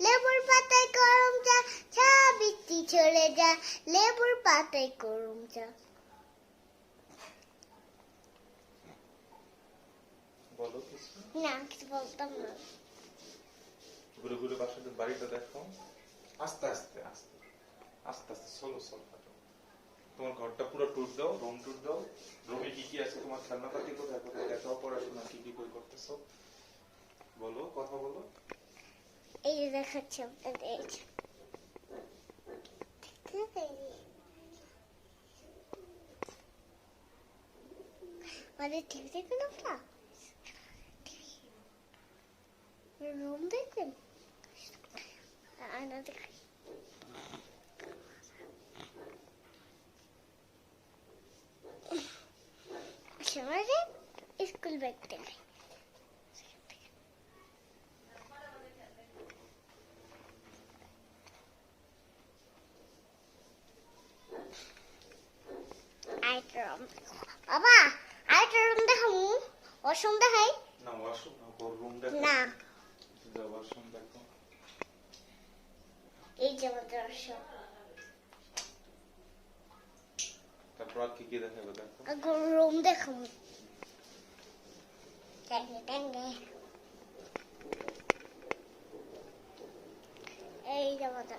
লেবুর পাতায় গরম চা চা বৃষ্টি চলে যা লেবুর পাতায় গরম চা। বলো কিছু? না কিছু বলতাম না। ঘুরে ঘুরে বাড়িটা দেখো। আস্তে আস্তে আস্তে আস্তে আস্তে সোলো সোলো তোমার ঘরটা পুরো ট্যুর দাও রুম ট্যুর দাও। রুমে কি কি আছে? তোমার খেলনাপাতি কোথায়? কোথায়? দেখাও পড়াশোনা কি কি করে করতেছো? বলো কথা বলো। এই যে দেখাচ্ছি আপনাদের এই যে। ঠিক আছে? আমাদের টিভি দেখবেন আপনার রুম দেখবেন আয়না দেখাই আমাদের স্কুল ব্যাগ দেখাই আরেকটা রুম বাবা আরেকটা রুম দেখাবো ওয়াশরুম দেখাই? না ওয়াশরুম না ওর রুম দেখো। না। ওয়াশরুম দেখো। এই যে আমাদের ওয়াশরুম তারপর কি কি দেখাবে দেখো। রুম দেখাবো ট্যাঙ্গে ট্যাঙ্গে। এই যে আমাদের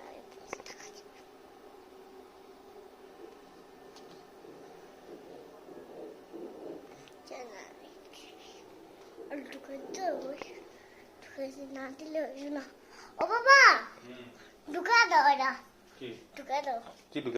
না দিলে না ও বাবা ঢুকা দাও এটা ঢুকা দাও